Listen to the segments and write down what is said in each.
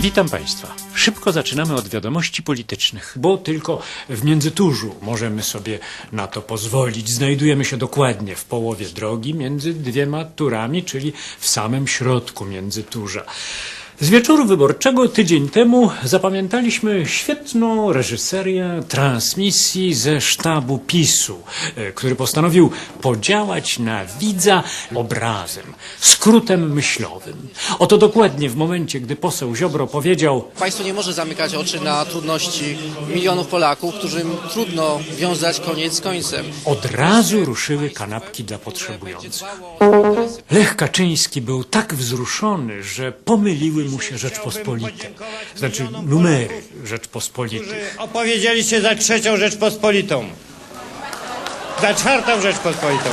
Witam Państwa. Szybko zaczynamy od wiadomości politycznych, bo tylko w Międzyturzu możemy sobie na to pozwolić. Znajdujemy się dokładnie w połowie drogi między dwiema turami, czyli w samym środku Międzyturza. Z wieczoru wyborczego tydzień temu zapamiętaliśmy świetną reżyserię transmisji ze sztabu PiSu, e, który postanowił podziałać na widza obrazem, skrótem myślowym. Oto dokładnie w momencie, gdy poseł Ziobro powiedział Państwo nie może zamykać oczy na trudności milionów Polaków, którym trudno wiązać koniec z końcem. od razu ruszyły kanapki dla potrzebujących. Lech Kaczyński był tak wzruszony, że pomyliły mu się Rzeczpospolite, znaczy numery Rzeczpospolitych. Opowiedzieliście za trzecią Rzeczpospolitą. Za czwartą Rzeczpospolitą.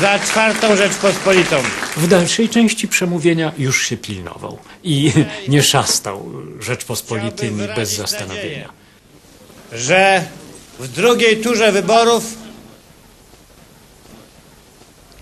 Za czwartą Rzeczpospolitą. W dalszej części przemówienia już się pilnował i nie szastał Rzeczpospolitymi bez zastanowienia. Że w drugiej turze wyborów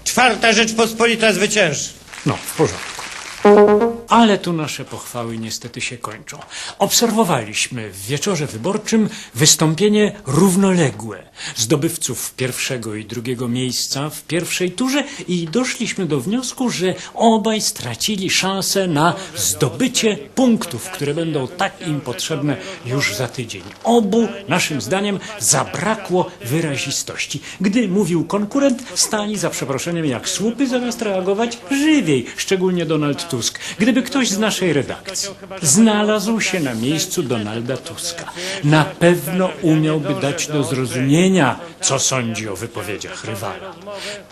czwarta Rzeczpospolita zwycięży. No, w porządku. Ale tu nasze pochwały niestety się kończą. Obserwowaliśmy w wieczorze wyborczym wystąpienie równoległe zdobywców pierwszego i drugiego miejsca w pierwszej turze i doszliśmy do wniosku, że obaj stracili szansę na zdobycie punktów, które będą tak im potrzebne już za tydzień. Obu, naszym zdaniem, zabrakło wyrazistości. Gdy mówił konkurent, stali za przeproszeniem jak słupy, zamiast reagować żywiej, szczególnie Donald Tusk. Gdyby ktoś z naszej redakcji znalazł się na miejscu Donalda Tuska, na pewno umiałby dać do zrozumienia, co sądzi o wypowiedziach rywala.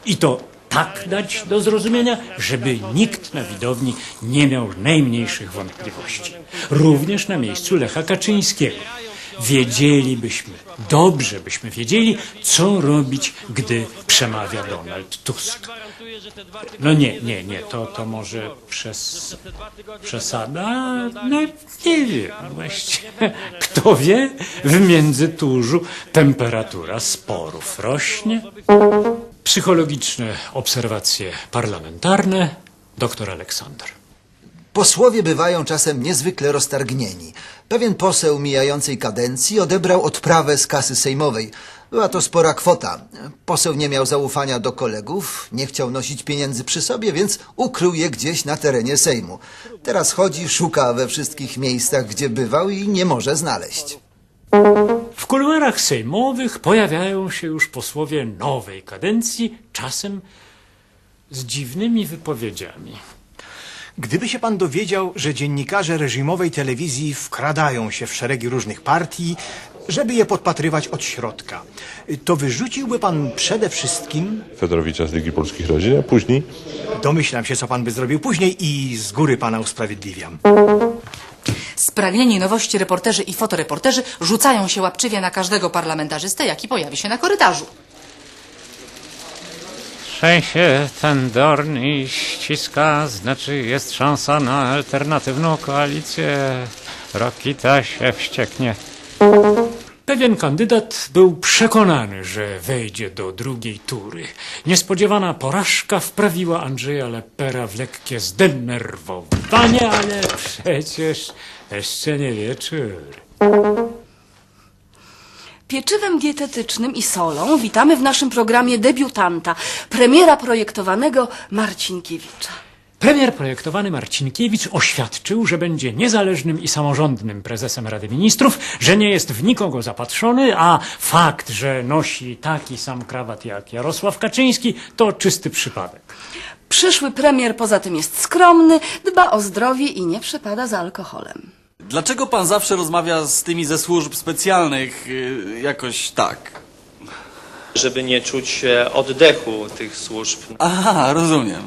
I to tak dać do zrozumienia, żeby nikt na widowni nie miał najmniejszych wątpliwości. Również na miejscu Lecha Kaczyńskiego. Wiedzielibyśmy, dobrze byśmy wiedzieli, co robić, gdy przemawia Donald Tusk. No nie, nie, nie, to, to może przez, przesada? No nie wiem, właściwie. Kto wie, w Międzyturzu temperatura sporów rośnie. Psychologiczne obserwacje parlamentarne, doktor Aleksander. Posłowie bywają czasem niezwykle roztargnieni. Pewien poseł mijającej kadencji odebrał odprawę z kasy sejmowej. Była to spora kwota. Poseł nie miał zaufania do kolegów, nie chciał nosić pieniędzy przy sobie, więc ukrył je gdzieś na terenie Sejmu. Teraz chodzi, szuka we wszystkich miejscach, gdzie bywał i nie może znaleźć. W kuluarach sejmowych pojawiają się już posłowie nowej kadencji, czasem z dziwnymi wypowiedziami. Gdyby się pan dowiedział, że dziennikarze reżimowej telewizji wkradają się w szeregi różnych partii, żeby je podpatrywać od środka, to wyrzuciłby pan przede wszystkim, Fedorowicza z Ligi Polskich Rodzin, a później domyślam się, co pan by zrobił później i z góry pana usprawiedliwiam. Spragnieni nowości reporterzy i fotoreporterzy rzucają się łapczywie na każdego parlamentarzystę, jaki pojawi się na korytarzu. Trzęsie ten dorn i ściska, znaczy jest szansa na alternatywną koalicję. Rokita się wścieknie. Pewien kandydat był przekonany, że wejdzie do drugiej tury. Niespodziewana porażka wprawiła Andrzeja Lepera w lekkie zdenerwowanie, ale przecież jeszcze nie wieczór. Pieczywem dietetycznym i solą witamy w naszym programie debiutanta, premiera projektowanego Marcinkiewicza. Premier projektowany Marcinkiewicz oświadczył, że będzie niezależnym i samorządnym prezesem Rady Ministrów, że nie jest w nikogo zapatrzony, a fakt, że nosi taki sam krawat jak Jarosław Kaczyński, to czysty przypadek. Przyszły premier poza tym jest skromny, dba o zdrowie i nie przepada za alkoholem. Dlaczego pan zawsze rozmawia z tymi ze służb specjalnych y, jakoś tak? żeby nie czuć e, oddechu tych służb. Aha, rozumiem.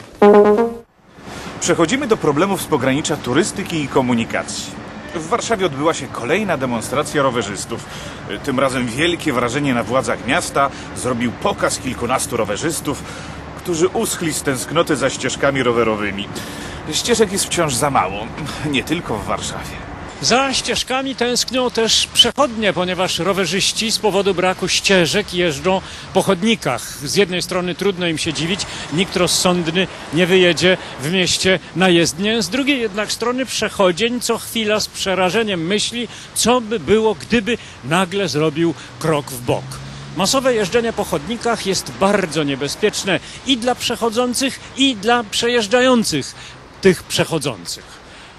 Przechodzimy do problemów z pogranicza turystyki i komunikacji. W Warszawie odbyła się kolejna demonstracja rowerzystów. Tym razem wielkie wrażenie na władzach miasta zrobił pokaz kilkunastu rowerzystów, którzy uschli z tęsknoty za ścieżkami rowerowymi. Ścieżek jest wciąż za mało, nie tylko w Warszawie. Za ścieżkami tęsknią też przechodnie, ponieważ rowerzyści z powodu braku ścieżek jeżdżą po chodnikach. Z jednej strony trudno im się dziwić, nikt rozsądny nie wyjedzie w mieście na jezdnię, z drugiej jednak strony przechodzień co chwila z przerażeniem myśli, co by było, gdyby nagle zrobił krok w bok. Masowe jeżdżenie po chodnikach jest bardzo niebezpieczne i dla przechodzących, i dla przejeżdżających tych przechodzących.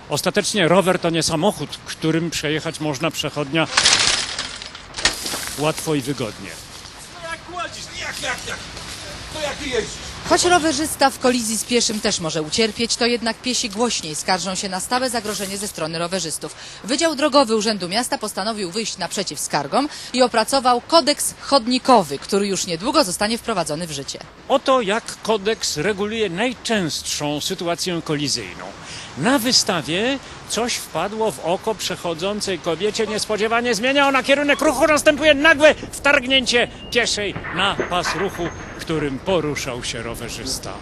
Ostatecznie rower to nie samochód, którym przejechać można przechodnia łatwo i wygodnie. Choć rowerzysta w kolizji z pieszym też może ucierpieć, to jednak piesi głośniej skarżą się na stałe zagrożenie ze strony rowerzystów. Wydział Drogowy Urzędu Miasta postanowił wyjść naprzeciw skargom i opracował kodeks chodnikowy, który już niedługo zostanie wprowadzony w życie. Oto jak kodeks reguluje najczęstszą sytuację kolizyjną. Na wystawie coś wpadło w oko przechodzącej kobiecie. Niespodziewanie zmienia ona kierunek ruchu. Następuje nagłe wtargnięcie pieszej na pas ruchu, którym poruszał się rowerzysta.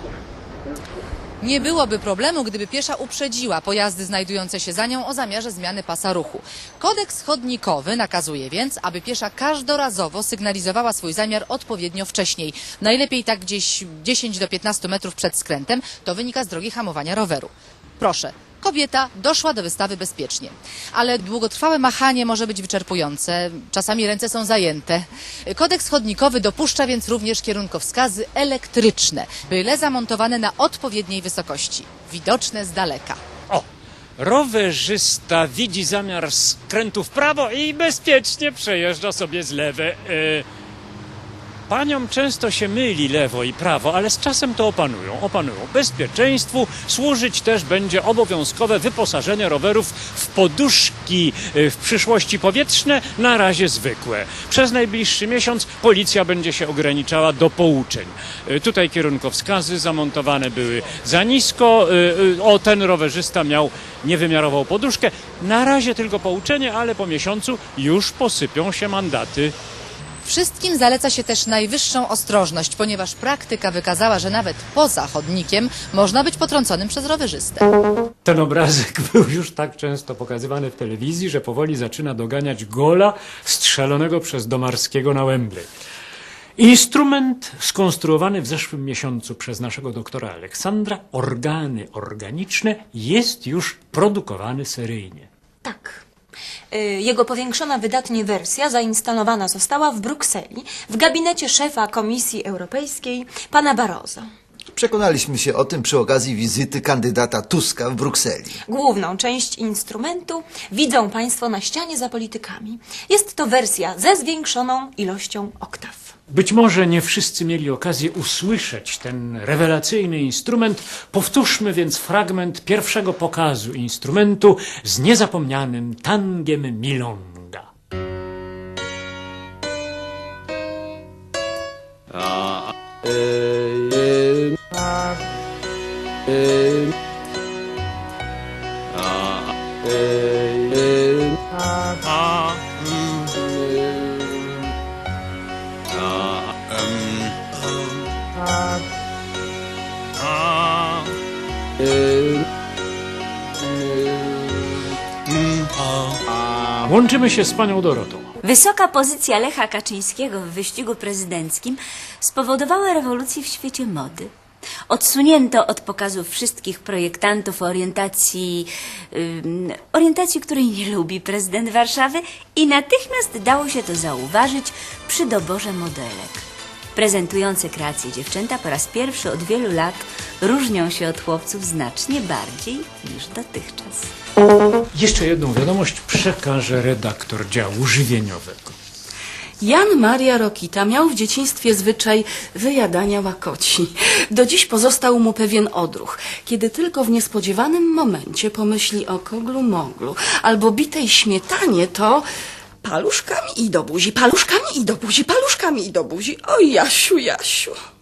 Nie byłoby problemu, gdyby piesza uprzedziła pojazdy znajdujące się za nią o zamiarze zmiany pasa ruchu. Kodeks chodnikowy nakazuje więc, aby piesza każdorazowo sygnalizowała swój zamiar odpowiednio wcześniej. Najlepiej tak gdzieś 10 do 15 metrów przed skrętem. To wynika z drogi hamowania roweru. Proszę. Kobieta doszła do wystawy bezpiecznie, ale długotrwałe machanie może być wyczerpujące, czasami ręce są zajęte. Kodeks chodnikowy dopuszcza więc również kierunkowskazy elektryczne, byle zamontowane na odpowiedniej wysokości, widoczne z daleka. O! Rowerzysta widzi zamiar skrętu w prawo i bezpiecznie przejeżdża sobie z lewe. E, Paniom często się myli lewo i prawo, ale z czasem to opanują. Opanują. Bezpieczeństwu służyć też będzie obowiązkowe wyposażenie rowerów w poduszki e, w przyszłości powietrzne, na razie zwykłe. Przez najbliższy miesiąc policja będzie się ograniczała do pouczeń. E, Tutaj kierunkowskazy zamontowane były za nisko. E, O, ten rowerzysta miał niewymiarową poduszkę. Na razie tylko pouczenie, ale po miesiącu już posypią się mandaty. Wszystkim zaleca się też najwyższą ostrożność, ponieważ praktyka wykazała, że nawet poza chodnikiem można być potrąconym przez rowerzystę. Ten obrazek był już tak często pokazywany w telewizji, że powoli zaczyna doganiać gola strzelonego przez Domarskiego na Wembley. Instrument skonstruowany w zeszłym miesiącu przez naszego doktora Aleksandra, organy organiczne, jest już produkowany seryjnie. Y, Jego powiększona wydatnie wersja zainstalowana została w Brukseli, w gabinecie szefa Komisji Europejskiej, pana Barroso. Przekonaliśmy się o tym przy okazji wizyty kandydata Tuska w Brukseli. Główną część instrumentu widzą Państwo na ścianie za politykami. Jest to wersja ze zwiększoną ilością oktaw. Być może nie wszyscy mieli okazję usłyszeć ten rewelacyjny instrument. Powtórzmy więc fragment pierwszego pokazu instrumentu z niezapomnianym tangiem milonga. Łączymy się z panią Dorotą. Wysoka pozycja Lecha Kaczyńskiego w wyścigu prezydenckim spowodowała rewolucję w świecie mody. Odsunięto od pokazów wszystkich projektantów orientacji, ym, orientacji, której nie lubi prezydent Warszawy i natychmiast dało się to zauważyć przy doborze modelek. Prezentujące kreacje dziewczęta po raz pierwszy od wielu lat różnią się od chłopców znacznie bardziej niż dotychczas. Jeszcze jedną wiadomość przekaże redaktor działu żywieniowego. Jan Maria Rokita miał w dzieciństwie zwyczaj wyjadania łakoci. Do dziś pozostał mu pewien odruch, kiedy tylko w niespodziewanym momencie pomyśli o koglu moglu albo bitej śmietanie, to paluszkami i do buzi, paluszkami i do buzi, paluszkami i do buzi. O Jasiu, Jasiu.